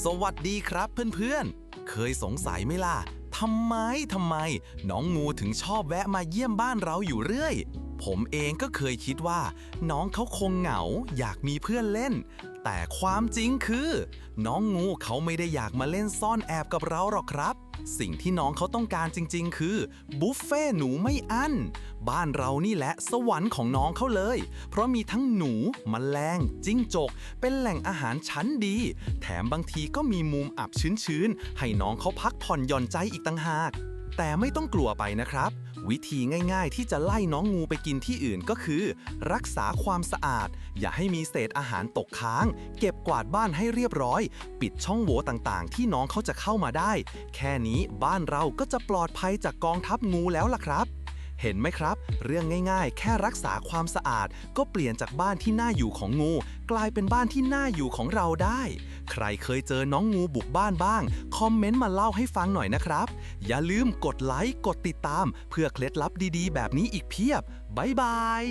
สวัสดีครับเพื่อนๆ เคยสงสัยไหมล่ะทำไมทำไม น้องงูถึงชอบแวะมาเยี่ยมบ้านเราอยู่เรื่อย ผมเองก็เคยคิดว่า น้องเขาคงเหงาอยากมีเพื่อนเล่น แต่ความจริงคือ น้องงูเขาไม่ได้อยากมาเล่นซ่อนแอบกับเราหรอกครับ สิ่งที่น้องเขาต้องการจริง ๆ คือบุฟเฟ่หนูไม่อั้น บ้านเรานี่แหละสวรรค์ของน้องเขาเลย เพราะมีทั้งหนูมแมลงจิ้งจก เป็นแหล่งอาหารชั้นดี แถมบางทีก็มีมุมอับชื้นๆให้น้องเขาพักผ่อนหย่อนใจอีกต่างหาก แต่ไม่ต้องกลัวไปนะครับ วิธีง่ายๆ ที่จะไล่น้องงูไปกินที่อื่นก็คือ รักษาความสะอาด อย่าให้มีเศษอาหารตกค้าง เก็บกวาดบ้านให้เรียบร้อย ปิดช่องโหว่ต่างๆ ที่น้องเขาจะเข้ามาได้ แค่นี้บ้านเราก็จะปลอดภัยจากกองทัพงูแล้วล่ะครับ เห็นไหมครับ เรื่องง่ายๆ แค่รักษาความสะอาด ก็เปลี่ยนจากบ้านที่น่าอยู่ของงู กลายเป็นบ้านที่น่าอยู่ของเราได้ ใครเคยเจอน้องงูบุกบ้านบ้าง คอมเมนต์มาเล่าให้ฟังหน่อยนะครับ อย่าลืมกดไลค์กดติดตาม เพื่อเคล็ดลับดีๆ แบบนี้อีกเพียบบ๊ายบาย